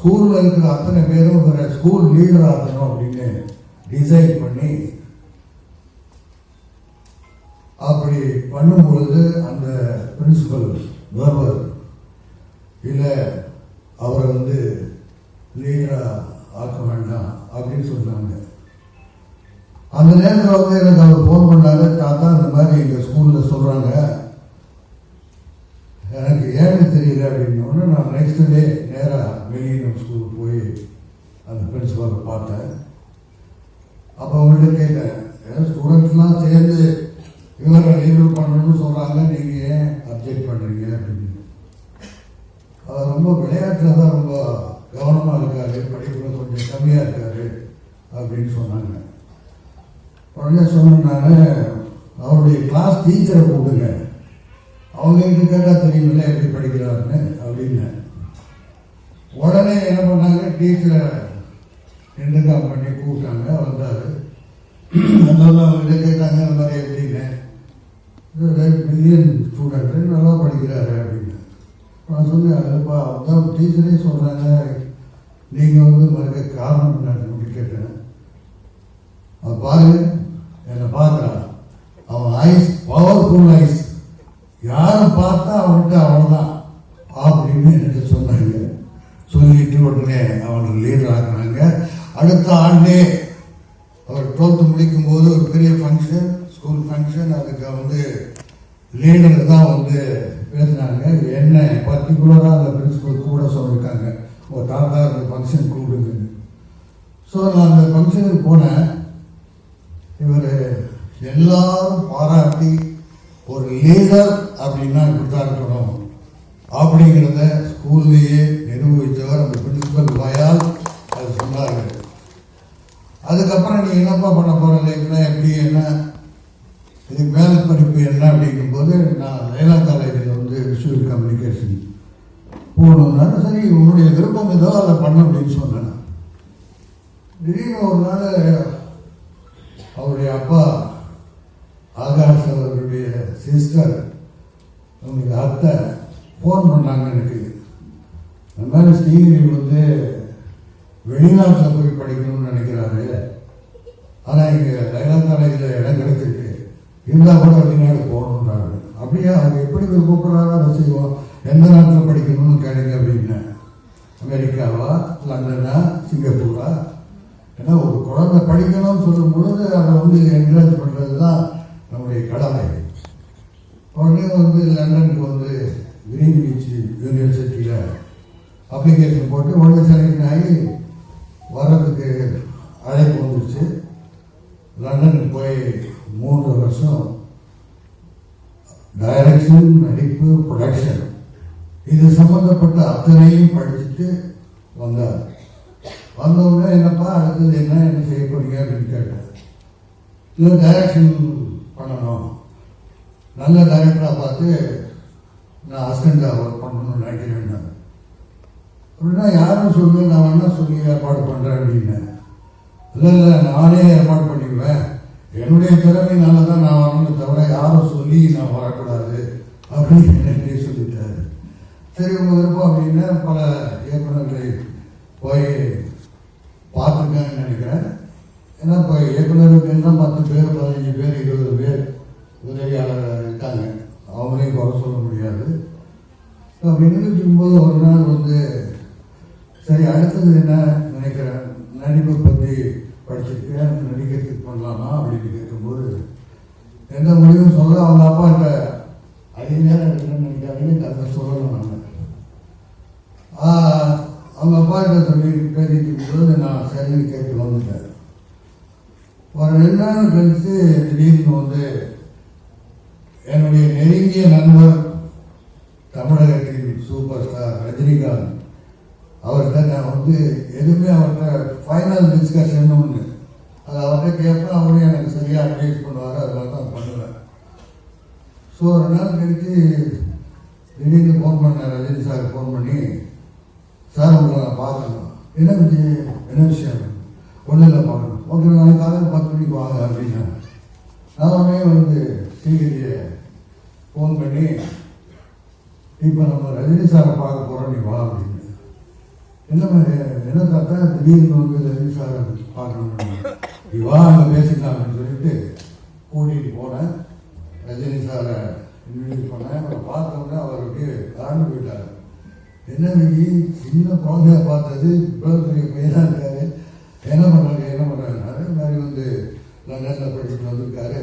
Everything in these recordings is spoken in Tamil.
ஸ்கூலில் இருக்கிற அத்தனை பேரும் இவரை ஸ்கூல் லீடர் ஆகணும் அப்படின்னு டிசைன் பண்ணி அப்படி பண்ணும் பொழுது அந்த பிரின்சிபல் வேர்வர் இல்லை அவரை வந்து லீடராக ஆக்க வேண்டாம் அப்படின்னு சொன்னாங்க. அந்த நேரத்தில் வந்து எனக்கு அவர் ஃபோன் பண்ணாங்க தாத்தா இந்த மாதிரி எங்கள் ஸ்கூலில் சொல்கிறாங்க எனக்கு ஏன்னு தெரியல அப்படின்னு. ஒன்று நான் நெக்ஸ்ட் டே நேராக ஸ்கூலுக்கு ஸ்கூல் போய் அந்த பிரின்சிபாலை பார்த்தேன். அப்போ அவங்கள்ட்ட கேட்டேன் ஏன்னா ஸ்டூடெண்ட்ஸ்லாம் சேர்ந்து இவரை லீடர் பண்ணணும்னு சொல்கிறாங்க நீங்கள் ஏன் அப்ஜெக்ட் பண்ணுறீங்க அப்படின்னு. அவர் ரொம்ப விளையாட்டில் தான் ரொம்ப கவனமாக இருக்காரு படிப்பில் கொஞ்சம் கம்மியாக இருக்காரு அப்படின்னு சொன்னாங்க. உடனே சொன்னாங்க அவருடைய கிளாஸ் டீச்சரை கூப்பிடுங்க. அவங்க கிட்ட கேட்டால் தெரியுமில்ல எப்படி படிக்கிறாருன்னு? அப்படின்னு. உடனே என்ன பண்ணாங்க? டீச்சரை நின்றுகாம் பண்ணி கூப்பிட்டாங்க வந்தார். நல்லா அவங்ககிட்ட கேட்டாங்க இந்த மாதிரி எப்படின்னு மில்லியன் ஸ்டூடெண்ட்டு நல்லா படிக்கிறாரு அப்படின்னு. நான் சொன்னேன் அதுப்பா அதான் டீச்சரே சொல்கிறாங்க நீங்கள் வந்து மறுக்க காரணம் நான் கேட்டேன். அது பாரு என்னை பார்க்குறேன் அவன் ஐஸ் பவர்ஃபுல் ஐஸ் யாரை பார்த்தா அவன்கிட்ட அவ்வளோதான் அப்படின்னு எனக்கு சொன்னாங்க சொல்லிட்டு உடனே அவனை லீடர் ஆக்குனாங்க அடுத்த ஆண்டே அவர் டுவெல்த்து முடிக்கும் போது ஒரு பெரிய ஃபங்க்ஷன் ஸ்கூல் ஃபங்க்ஷன் அதுக்கு வந்து லீடர் தான் வந்து பேசினாங்க. என்ன பர்டிகுலராக அந்த பிரின்சிபல் கூட சொல்லியிருக்காங்க. ஒரு தாத்தா அந்த ஃபங்க்ஷன் கூப்பிடுங்க. ஸோ நான் அந்த ஃபங்க்ஷனுக்கு போனேன். இவர் எல்லாரும் பாராட்டி ஒரு லீடர் அப்படின்னா இப்படிதான் இருக்கணும். அப்படிங்கிறத ஸ்கூல்லேயே நிரூபித்தவர் அந்த பிரின்சிபல் வாயால் அது சொன்னாங்க அதுக்கப்புறம் என்னப்பா பண்ண போற லைஃப்னா எப்படி என்ன? இதுக்கு மேலே படிப்பு என்ன அப்படிங்கும்போது நான் லைலா காலேஜில் வந்து விஷுவல் கம்யூனிகேஷன் போகணுன்னா சரி உன்னுடைய விருப்பம் ஏதோ அதை பண்ண அப்படின்னு சொன்னேன் திடீர்னு ஒரு நாள் அவருடைய அப்பா ஆகாஷ் அவருடைய சிஸ்டர் அவங்களுக்கு அத்தை ஃபோன் பண்ணாங்க எனக்கு. அந்த மாதிரி ஸ்ரீகிரி வந்து வெளிநாட்டில் போய் படிக்கணும்னு நினைக்கிறாரு ஆனால் இங்கே லைலா காலேஜில் இடம் கிடைச்சிருக்கு இருந்தால் கூட வெளிநாடு போகணுன்றாரு அப்படியே அவங்க எப்படி விருப்பப்படுறாரோ அதை செய்வோம் எந்த நாட்டில் படிக்கணும்னு கேளுங்க அப்படின்னு. அமெரிக்காவா லண்டனா சிங்கப்பூரா? ஏன்னா ஒரு குழந்தை படிக்கணும்னு சொல்லும் பொழுது அதை வந்து என்கரேஜ் பண்ணுறது தான் நம்முடைய கடமை. உடனே வந்து லண்டனுக்கு வந்து கிரீன் பீச் யூனிவர்சிட்டியில் அப்ளிகேஷன் போட்டு உடனே செலக்ட் ஆகி வர்றதுக்கு அழைப்பு வந்துருச்சு லண்டனுக்கு போய் மூன்று வருஷம் டைரக்ஷன் நடிப்பு ப்ரொடக்ஷன் இது சம்மந்தப்பட்ட அத்தனையும் படிச்சுட்டு வந்தார். வந்தவுடனே என்னப்பா அடுத்தது என்ன என்ன செய்ய போறீங்க அப்படின்னு கேட்டேன் இல்லை டைரக்ஷன் பண்ணணும். நல்ல டைரக்டராக பார்த்து நான் அசிஸ்டண்டாக ஒர்க் பண்ணணும்னு நினைக்கிறேன் அப்படின்னா யாரும் சொல்லு நான் வேணா சொல்லி ஏற்பாடு பண்ணுறேன் அப்படின்னேன் இல்லை இல்லை நானே ஏற்பாடு பண்ணிக்குவேன் என்னுடைய திறமையினால தான் நான் வரணும்னு தவிர யாரும் சொல்லி நான் வரக்கூடாது அப்படின்னு சரி உங்கள் விருப்பம் அப்படின்னு பல இயக்குநர்களை போய் பார்த்துருக்கேன்னு நினைக்கிறேன். ஏன்னா இப்போ இயக்குநருக்கு எல்லாம் பத்து பேர் பதினஞ்சு பேர் இருபது பேர் உதவியாளர் இருக்காங்க. அவங்களையும் குறை சொல்ல முடியாது. அப்படின்னு இருக்கும்போது ஒரு நாள் வந்து சரி அடுத்தது என்ன நினைக்கிறேன்? நடிப்பை பற்றி படிச்சிருக்கேன் நடிக்கிறதுக்கு பண்ணலாமா அப்படின்னு கேட்கும்போது எந்த முடிவும் சொல்ல அவங்க அப்பாட்ட அதிக நேரம் எடுக்கணும்னு நினைக்காதீங்க கதை சொல்லணும்? அவங்க அப்பா கிட்ட சொல்லி பேசிட்டு போது நான் சரின்னு கேட்டு வந்துட்டேன். ஒரு ரெண்டு நாள் கழித்து திடீர்னு வந்து என்னுடைய நெருங்கிய நண்பர் தமிழகத்தின் சூப்பர் ஸ்டார் ரஜினிகாந்த் அவர்கிட்ட நான் வந்து எதுவுமே அவர்கிட்ட ஃபைனல் டிஸ்கஷன் ஒன்று அது அவர்கிட்ட கேட்பேன் அவரும் எனக்கு சரியாக அட்வைஸ் பண்ணுவார் அதனால தான் பண்ணுவேன். ஸோ ஒரு நாள் கழித்து திடீர்னு ஃபோன் பண்ணேன் ரஜினி சார் ஃபோன் பண்ணி சார் உங்களை நான் பார்க்கணும் என்ன விஜய் என்ன விஷயம்? ஒன்றும் இல்லை பார்க்கணும் ஓகே நாளைக்கு காலையில் பத்து மணிக்கு வாங்க அப்படின்னாங்க நான் உடனே வந்து ஸ்ரீகிரியை ஃபோன் பண்ணி இப்போ நம்ம ரஜினி சாரை பார்க்க போகிறோம் நீ வா அப்படின்னு. என்ன மாதிரி என்ன தாத்தா திடீர்னு வந்து ரஜினி சாரை பார்க்கணும் நீ வா அங்கே பேசிக்கலாம் அப்படின்னு சொல்லிட்டு கூட்டிகிட்டு போனேன். ரஜினி சாரை இன்ட்ரடியூஸ் பண்ணேன். அவரை பார்த்தோன்னே அவர் அப்படியே கலந்து போயிட்டார். என்ன விஜய் சின்ன குழந்தையாக பார்த்தது இவ்வளோ பெரிய பையனாக இருக்காரு. என்ன பண்ணுறாங்க என்ன பண்ணுறாங்க அதே மாதிரி வந்து லண்டனில் படிச்சுட்டு வந்திருக்காரு.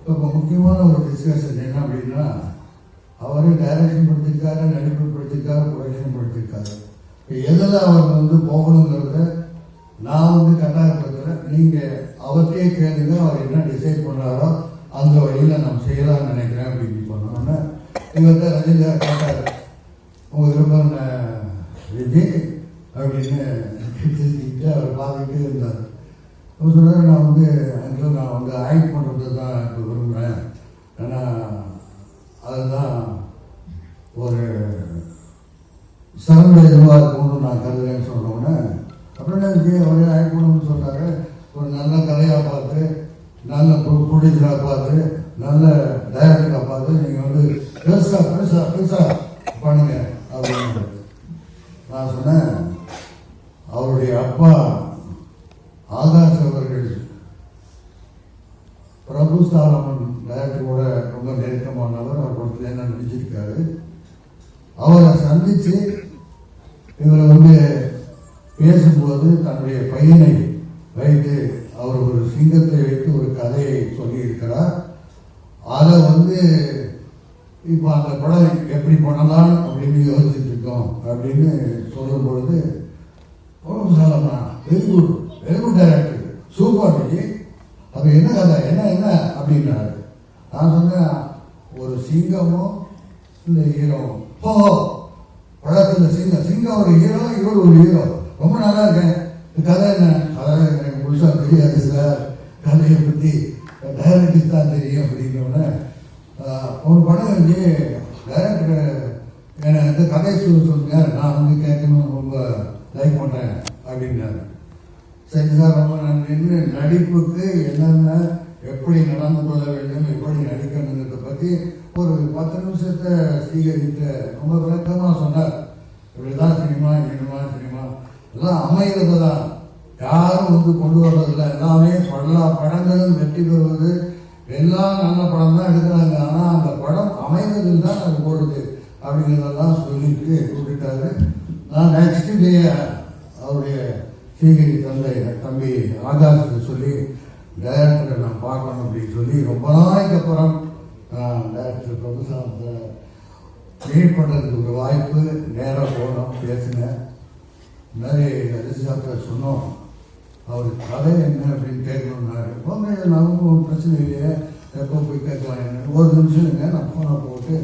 இப்போ முக்கியமான ஒரு டிஸ்கஷன் என்ன அப்படின்னா அவரு டைரக்ஷன் படிச்சிருக்காரு நடிப்பு படிச்சிருக்காரு ப்ரொடக்ஷன் படிச்சிருக்காரு இப்போ எதில் அவர் வந்து போகணுங்கிறத நான் வந்து கட்டாயப்படுத்துகிறேன் நீங்கள் அவர்கிட்டே கேளுங்க அவர் என்ன டிசைட் பண்ணாரோ அந்த வழியில் நான் செய்யலாம்னு நினைக்கிறேன் அப்படின்னு சொன்னோன்னே இவர்கிட்ட ரஜினிகா கேட்டார். உங்கள் விருப்பம் அப்படின்னு பேசிக்கிட்டு அவர் பார்த்துக்கிட்டே இருந்தார் அவர் சொல்கிறார் நான் வந்து அங்கிள் நான் வந்து ஆக்ட் பண்ணுறது தான் இப்போ விரும்புகிறேன் ஏன்னா அதுதான் ஒரு சிறந்த இதுவாக இருக்கும்னு நான் கருதுறேன்னு சொன்னோன்னே அப்புறம் எனக்கு அவரே ஆக்ட் பண்ணணும்னு சொன்னார் ஒரு நல்ல கதையாக பார்த்து நல்ல ப்ரொடியூசராக பார்த்து நல்ல டைரக்டராக பார்த்து நீங்கள் வந்து பெருசாக பெருசாக பெருசாக பண்ணுங்க அப்படின்னு நான் சொன்னேன். அப்பா ஆகாஷ் அவர்கள் பிரபு சாலமன் கூட ரொம்ப நெருக்கமானவர் அவர் படத்தில் என்ன நடிச்சிருக்காரு. அவரை சந்தித்து இவரை வந்து பேசும்போது தன்னுடைய பையனை வைத்து அவர் ஒரு சிங்கத்தை வைத்து ஒரு கதையை சொல்லியிருக்கிறார். அதை வந்து இப்போ அந்த படம் எப்படி பண்ணலாம்? அப்படின்னு யோசிச்சுட்டு இருக்கோம் அப்படின்னு சொல்லும் பொழுது ஓ சாலமா very good very good director super Vijay அப்போ என்ன கதை? என்ன என்ன? அப்படின்னாரு நான் சொன்னேன் ஒரு சிங்கமும் இந்த ஹீரோவும் ஓ படத்தில் சிங்கம் சிங்கம் ஒரு ஹீரோ இவர் ஒரு ஹீரோ ரொம்ப நல்லா இருக்கேன். கதை என்ன? கதை எனக்கு முழுசாக தெரியாது சார் கதையை பற்றி டைரக்டருக்கு தான் தெரியும் அப்படின்னோடனே ஒரு படம் வந்து டைரக்டர் என்னை இந்த கதை சொல்லுங்க நான் வந்து கேட்கணும்னு ரொம்ப லைக் பண்ணுறேன் அப்படின்னாரு. சரி சார் ரொம்ப நன்றின்னு நடிப்புக்கு என்னென்ன எப்படி நடந்து கொள்ள வேண்டும் எப்படி நடிக்கணுங்கிறத பற்றி ஒரு பத்து நிமிஷத்தை ஸ்ரீகரித்த ரொம்ப விளக்கமாக சொன்னார். இப்படிதான் சினிமா சினிமா சினிமா. எல்லாம் அமைகிறது தான் யாரும் வந்து கொண்டு வர்றதில்லை. எல்லாமே எல்லா படங்களும் வெற்றி பெறுவது. எல்லாம் நல்ல படம் தான் எடுக்கிறாங்க. ஆனால் அந்த படம் அமைந்ததில் தான் அது போடுது. அப்படிங்கிறதெல்லாம் சொல்லிட்டு விட்டுட்டாரு நான் நெக்ஸ்ட் டே சீகிரி தந்தை தம்பி ஆகாஷுக்கு சொல்லி டைரக்டரை நான் பார்க்கணும் அப்படின்னு சொல்லி ரொம்ப நாளைக்கு அப்புறம் டைரக்டர் பிரபுசாந்தை மீட் பண்ணுறதுக்கு ஒரு வாய்ப்பு நேராக போனோம் பேசினேன். இந்த மாதிரி ரிசார்ட்டை சொன்னோம். அவர் கதை என்ன அப்படின்னு கேட்கணுன்னாரு போங்க நமக்கு பிரச்சனை இல்லையே எப்போ போய் கேட்கலாம் என்ன? ஒரு நிமிஷம் நான் ஃபோனை போட்டு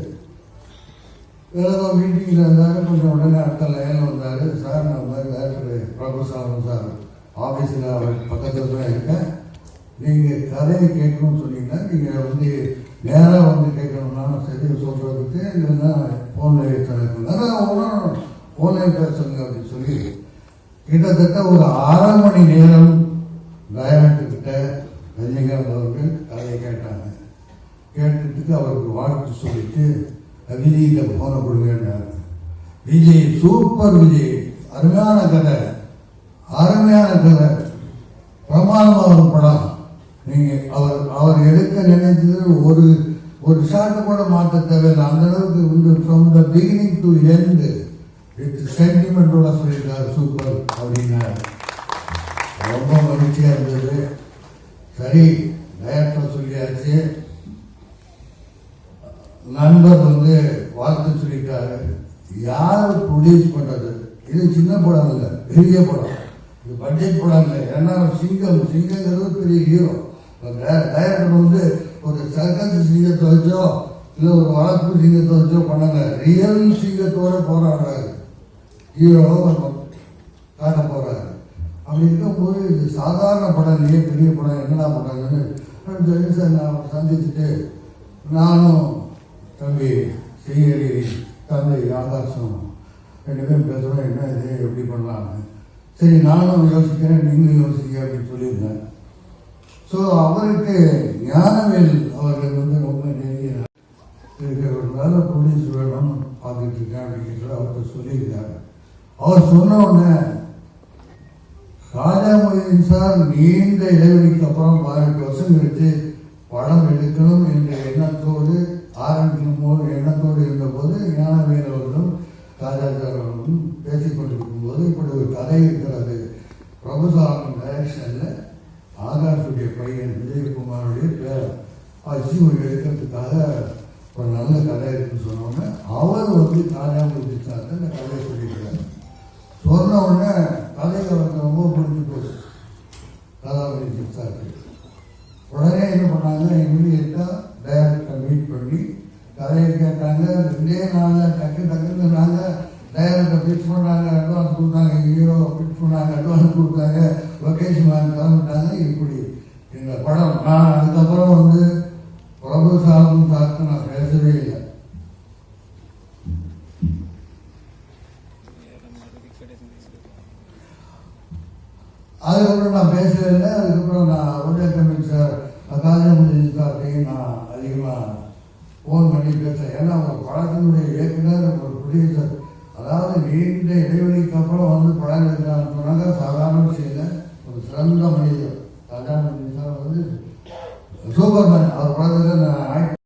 ஏதோ மீட்டிங்கில் இருந்தாங்க கொஞ்சம் உடனே அடுத்த லைனில் வந்தார். சார் நான் மாதிரி டேரக்டர் பிரபுசாமன் சார் ஆஃபீஸில் அவர் பக்கத்தில் தான் இருக்கேன். நீங்கள் கதையை கேட்கணும்னு சொன்னீங்கன்னா நீங்கள் வந்து நேராக வந்து கேட்கணும்னாலும் சரி சொல்கிறதுக்கு இல்லைன்னா ஃபோனில் சொல்லிருக்கோம் ஒன்றும் ஃபோனில் பேசுங்க அப்படின்னு சொல்லி கிட்டத்தட்ட ஒரு அரை மணி நேரம் டயரக்டர்கிட்ட ரஜினிகாந்த் அவர்கள் கதையை கேட்டாங்க. கேட்டுட்டு அவருக்கு வாழ்த்து சொல்லிட்டு விஜய்கிட்ட போன கொடுங்கன்னார் விஜய் சூப்பர் விஜய். அருமையான கதை. அருமையான கதை. பிரமாதமாக ஒரு படம். நீங்கள் அவர் அவர் எடுக்க நினைத்தது ஒரு ஒரு ஷாட்டை கூட மாற்ற தேவையில்லை. அந்த அளவுக்கு வந்து from the beginning to end with சென்டிமெண்டோட சொல்லியிருக்காரு சூப்பர் அப்படின்னாரு. ரொம்ப மகிழ்ச்சியாக இருந்தது. சரி டைரக்டர் சொல்லியாச்சு. நண்பர் வந்து வாழ்த்து சொல்லிட்டாரு. யார் ப்ரொடியூஸ் பண்ணுறது இது சின்ன படம் இல்லை பெரிய படம். இது பட்ஜெட் படம் இல்லை. ஏன்னா சிங்கம் சிங்கங்கிறது பெரிய ஹீரோ டைரக்டர் வந்து ஒரு சர்க்கஸ் சிங்கத்தை வச்சோ இல்லை ஒரு வளர்ப்பு சிங்கத்தை வச்சோ பண்ணல. ரியல் சிங்கத்தோட போராடுறாரு. ஹீரோவை காட்ட போகிறாரு அப்படி இருக்கும்போது இது சாதாரண படம் இல்லையே பெரிய படம் என்னடா படம்னு சொல்லி சார் நான் சந்திச்சுட்டு நானும் தம்பி ஸ்ரீஹரி தந்தை ஆகாசம் ரெண்டு பேரும் பேசுகிறோம் என்ன இது எப்படி பண்ணலாம்னு. சரி நானும் யோசிக்கிறேன் நீங்களும் யோசிக்க அப்படின்னு சொல்லியிருந்தேன். ஸோ அவருக்கு ஞானவேல் அவர்கள் வந்து ரொம்ப நெருங்கிய இருக்கிறதுனால போலீஸ் வேணும் பார்த்துட்டு இருக்கேன் அப்படிங்கிறத அவர்கிட்ட சொல்லியிருக்காங்க அவர் சொன்ன உடனே ராஜா மொய்தீன் சார் நீண்ட இடைவெளிக்கு அப்புறம் பதினெட்டு வருஷம் கழித்து படம் எடுக்கணும் என்று பிரபுசாமி டைரக்ஷனில் ஆகாஷுடைய பையன் விஜயகுமாருடைய பேர் வச்சு எடுக்கிறதுக்காக ஒரு நல்ல கதை இருக்குன்னு சொன்னோன்னே அவர் வந்து தானே சார் இந்த கதையை சொல்லியிருக்காரு. சொன்ன உடனே கதையை அவருக்கு ரொம்ப பிடிச்சி போச்சு. கதாமூர்த்தி சாருக்கு உடனே என்ன பண்ணாங்க இமீடியட்டாக டைரக்டரை மீட் பண்ணி கதையை கேட்டாங்க ரெண்டே நாளில் டக்கு டக்குன்னு நாங்கள் டைரக்டர் ஃபிக்ஸ் பண்ணாங்க அட்வான்ஸ் கொடுத்தாங்க ஹீரோ ஃபிக்ஸ் பண்ணாங்க அட்வான்ஸ் கொடுத்தாங்க லொக்கேஷன் வாங்கி கிளம்பிட்டாங்க இப்படி. இந்த படம் நான் அதுக்கப்புறம் வந்து பிரபு சாரும் சார்த்து நான் பேசவே இல்லை. அதுக்கப்புறம் நான் பேசவே இல்லை அதுக்கப்புறம் நான் உதய கமிட் சார் காஜமுதி சார்ட்டையும் நான் அதிகமாக ஃபோன் பண்ணி பேசுகிறேன் ஏன்னா ஒரு படத்தினுடைய இயக்குனர் ஒரு ப்ரொடியூசர் நீண்ட இடைவெளிக்கு அப்புறம் வந்து படம் எடுக்கிறாங்க